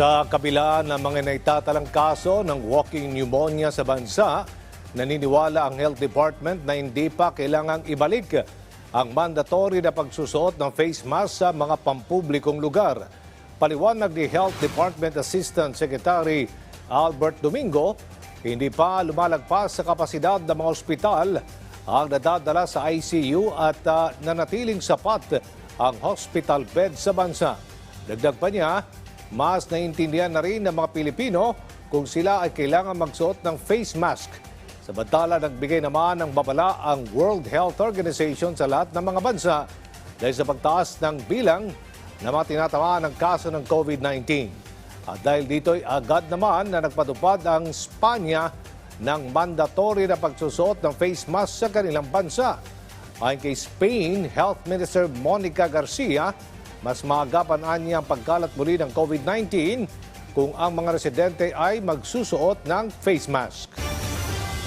Sa kabila ng mga naitatalang kaso ng walking pneumonia sa bansa, naniniwala ang Health Department na hindi pa kailangang ibalik ang mandatory na pagsusuot ng face mask sa mga pampublikong lugar. Paliwanag ni Health Department Assistant Secretary Albert Domingo, hindi pa lumalagpas sa kapasidad ng mga ospital ang nadadala sa ICU at ah, nanatiling sapat ang hospital bed sa bansa. Dagdag pa niya, mas naiintindihan na rin ng mga Pilipino kung sila ay kailangan magsuot ng face mask. Samantala, nagbigay naman ng babala ang World Health Organization sa lahat ng mga bansa dahil sa pagtaas ng bilang na mga tinatamaan ng kaso ng COVID-19. At dahil dito'y agad naman na nagpatupad ang Spanya ng mandatory na pagsusuot ng face mask sa kanilang bansa. Ayon kay Spain, Health Minister Monica Garcia, mas maagapan niya ang pagkalat muli ng COVID-19 kung ang mga residente ay magsusuot ng face mask.